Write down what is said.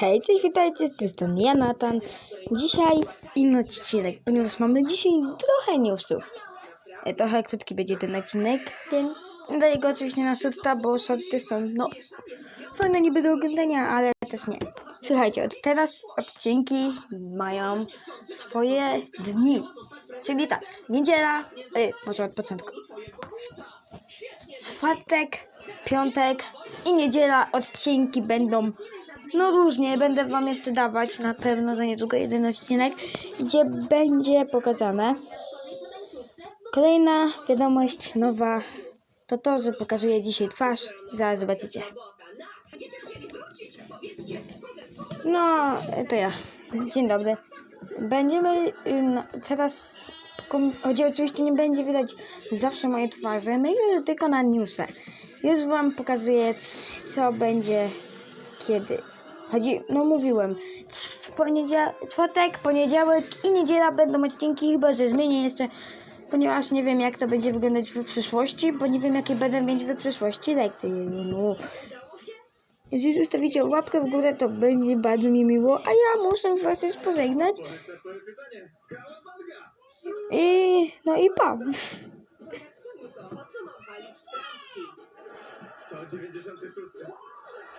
Hej, cześć, witajcie, z tej strony ja. Dzisiaj inny odcinek, ponieważ mamy dzisiaj trochę newsów. E, Trochę krótki będzie ten odcinek, więc daję go oczywiście na shorta, bo shorty są, no, fajne niby do oglądania, ale też nie. Słuchajcie, od teraz odcinki mają swoje dni. Czyli tak, niedziela, y, może od początku. Czwartek, piątek i niedziela odcinki będą no różnie. Będę wam jeszcze dawać na pewno za niedługo jeden odcinek, gdzie będzie pokazane. Kolejna wiadomość nowa to to, że pokazuję dzisiaj twarz. Zaraz zobaczycie. No, to ja. Dzień dobry. Będziemy y, no, teraz. Chodzi oczywiście nie będzie widać zawsze moje twarze. Myślę, że tylko na newsy. Już wam pokazuję, co będzie kiedy. Chodzi, no mówiłem, w poniedział- czwartek, poniedziałek i niedziela będą odcinki, chyba że zmienię jeszcze, ponieważ nie wiem jak to będzie wyglądać w przyszłości, bo nie wiem jakie będę mieć w przyszłości lekcje. No. Jeżeli zostawicie łapkę w górę, to będzie bardzo mi miło, a ja muszę was już pożegnać. I no i pa. To 96.